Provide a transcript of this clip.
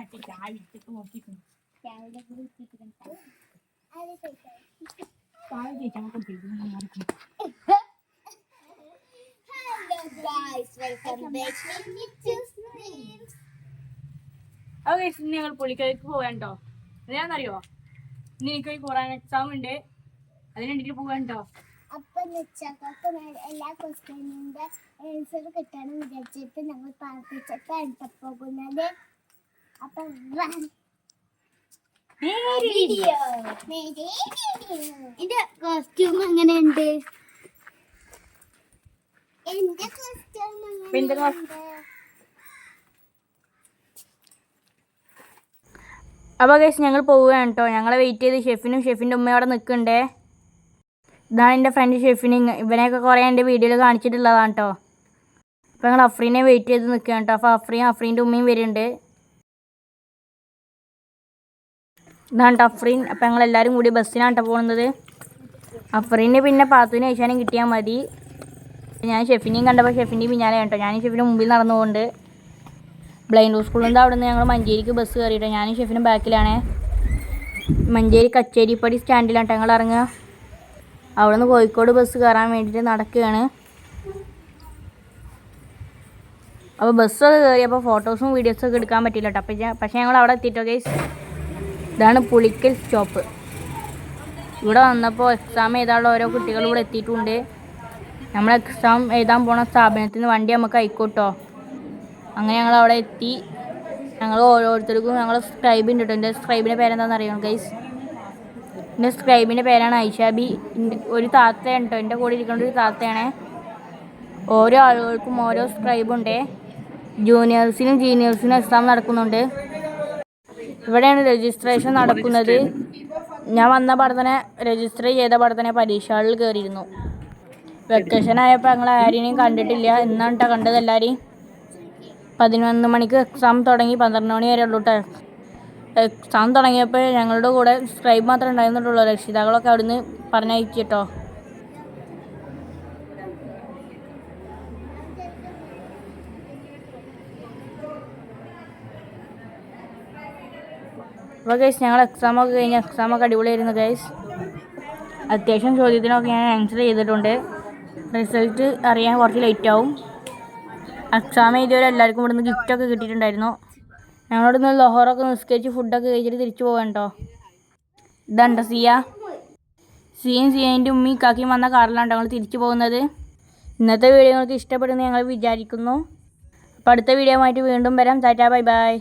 താഴ്ത്തിട്ട് നോക്കിയിട്ടുണ്ട് രാവിലെ കൂടി ഇട്ടിട്ടുണ്ട്. അത് ചോദിച്ചോ. താഴെ ചേച്ചാൽ Hello guys, welcome back to Mitchell's Dreams. Okay ഞങ്ങൾ പുള്ളിക്കലേക്ക് പോകാൻ കേട്ടോ എന്താണെന്നറിയോ ഇന്ന് എനിക്ക് എക്സാം ഉണ്ട് അതിന് വേണ്ടിയിട്ട് പോകാൻ കേട്ടോ അപ്പൊ എല്ലാ ക്വസ്റ്റ്യനിന്റെ ആൻസർ കിട്ടണം വിചാരിച്ചിട്ട് നമ്മൾ പോകുന്നത് അപ്പൊ വീഡിയോ എന്റെ കോസ്റ്റ്യൂം എങ്ങനെയുണ്ട് എന്റെ കോസ്റ്റ്യൂം അപ്പോൾ കേസ് ഞങ്ങൾ പോവുകയാണ് കേട്ടോ ഞങ്ങളെ വെയിറ്റ് ചെയ്ത് ഷെഫിനും ഷെഫിന്റെ ഉമ്മയും അവിടെ നിൽക്കണ്ടേ ഇതാണ് എന്റെ ഫ്രണ്ട് ഷെഫിന്. ഇവനെയൊക്കെ കുറേ എന്റെ വീഡിയോയിൽ കാണിച്ചിട്ടുള്ളതാണ് കേട്ടോ അപ്പോൾ ഞങ്ങൾ അഫ്രീനെ വെയിറ്റ് ചെയ്ത് നിൽക്കുകയാണ് കേട്ടോ അപ്പോൾ അഫ്രീൻ അഫ്രീന്റെ ഉമ്മയും വരുന്നുണ്ട്. ഇതാണ് അഫ്രീൻ അപ്പം ഞങ്ങൾ എല്ലാവരും കൂടി ബസ്സിനാണ് കേട്ടോ പോകുന്നത് അഫ്രീന് പിന്നെ പാത്തുവിന് ഏഷ്യാനും കിട്ടിയാൽ മതി. ഞാൻ ഷെഫിനെയും കണ്ടപ്പോൾ ഷെഫിന്റെയും പിന്നാലെ കേട്ടോ ഞാൻ ഷെഫിന്റെ മുമ്പിൽ നടന്നുകൊണ്ട് ബ്ലൈൻഡ് സ്കൂളിൽ നിന്ന് അവിടെ നിന്ന് ഞങ്ങൾ മഞ്ചേരിക്ക് ബസ് കയറിയിട്ടോ ഞാനും ഷെഫിനും ബാക്കിലാണേ. മഞ്ചേരി കച്ചേരിപ്പടി സ്റ്റാൻഡിലാണ് ഞങ്ങൾ ഇറങ്ങുക അവിടെ നിന്ന് കോഴിക്കോട് ബസ് കയറാൻ വേണ്ടിയിട്ട് നടക്കുകയാണ് അപ്പോൾ ബസ്സൊക്കെ കയറിയപ്പോൾ ഫോട്ടോസും വീഡിയോസും ഒക്കെ എടുക്കാൻ പറ്റില്ല കേട്ടോ അപ്പം പക്ഷേ ഞങ്ങൾ അവിടെ എത്തിയിട്ടോ ഗൈസ് ഇതാണ് പുളിക്കൽ സ്റ്റോപ്പ്. ഇവിടെ വന്നപ്പോൾ എക്സാം എഴുതാനുള്ള ഓരോ കുട്ടികളും ഇവിടെ എത്തിയിട്ടുണ്ട്. നമ്മൾ എക്സാം എഴുതാൻ പോണ സ്ഥാപനത്തിൽ നിന്ന് വണ്ടി നമുക്ക് അയക്കോട്ടോ അങ്ങനെ ഞങ്ങൾ അവിടെ എത്തി. ഞങ്ങൾ ഓരോരുത്തർക്കും ഞങ്ങൾ സ്ക്രൈബ് ഉണ്ട് കേട്ടോ. എന്റെ സ്ക്രൈബിന്റെ പേരെന്താണെന്ന് അറിയാം ഗൈസ് എന്റെ സ്ക്രൈബിന്റെ പേരാണ് ഐഷാബി. ഒരു താത്തയാണ് കേട്ടോ. എന്റെ കൂടെ ഇരിക്കുന്ന ഒരു താത്തയാണ്. ഓരോ ആളുകൾക്കും ഓരോ സ്ക്രൈബുണ്ട് ജൂനിയേഴ്സിനും സീനിയേഴ്സിനും എക്സാം നടക്കുന്നുണ്ട്. ഇവിടെയാണ് രജിസ്ട്രേഷൻ നടക്കുന്നത്. ഞാൻ വന്ന പഠന രജിസ്റ്റർ ചെയ്ത പഠന പരീക്ഷ ഹാളിൽ കയറിയിരുന്നു വെക്കേഷൻ ആയപ്പോൾ ഞങ്ങൾ ആരെയും കണ്ടിട്ടില്ല. എന്നാണ് കേട്ടോ കണ്ടത് എല്ലാവരെയും പതിനൊന്ന് മണിക്ക് എക്സാം തുടങ്ങി. പന്ത്രണ്ട് മണി വരെ ഉള്ളൂ കേട്ടോ എക്സാം തുടങ്ങിയപ്പോൾ ഞങ്ങളുടെ കൂടെ സ്ക്രൈബ് മാത്രമേ ഉണ്ടായിരുന്നുള്ളൂ. രക്ഷിതാക്കളൊക്കെ അവിടുന്ന് പറഞ്ഞയച്ചു കേട്ടോ അപ്പോൾ ഗൈസ് ഞങ്ങൾ എക്സാമൊക്കെ കഴിഞ്ഞ് എക്സാമൊക്കെ അടിപൊളിയായിരുന്നു ഗൈസ് അത്യാവശ്യം ചോദ്യത്തിനൊക്കെ ഞാൻ ആൻസർ ചെയ്തിട്ടുണ്ട്. റിസൾട്ട് അറിയാൻ കുറച്ച് ലേറ്റ് ആവും. എക്സാം എഴുതിയവരെ എല്ലാവർക്കും ഇവിടുന്ന് ഗിഫ്റ്റൊക്കെ കിട്ടിയിട്ടുണ്ടായിരുന്നു. ഞങ്ങളിവിടുന്ന് ലോഹറൊക്കെ നിസ്കരിച്ച് ഫുഡൊക്കെ കഴിച്ചിട്ട് തിരിച്ചു പോകാൻ കേട്ടോ ഇതാണ്ടോ സിയ. സിയും സിയന്റെ ഉമ്മയും കാക്കിയും വന്ന കാറിലാണ് ഞങ്ങൾ തിരിച്ചു പോകുന്നത്. ഇന്നത്തെ വീഡിയോ നിങ്ങൾക്ക് ഇഷ്ടപ്പെടുമെന്ന് ഞങ്ങൾ വിചാരിക്കുന്നു. അപ്പോൾ അടുത്ത വീഡിയോ ആയിട്ട് വീണ്ടും വരാം. ടാറ്റാ ബൈ ബൈ.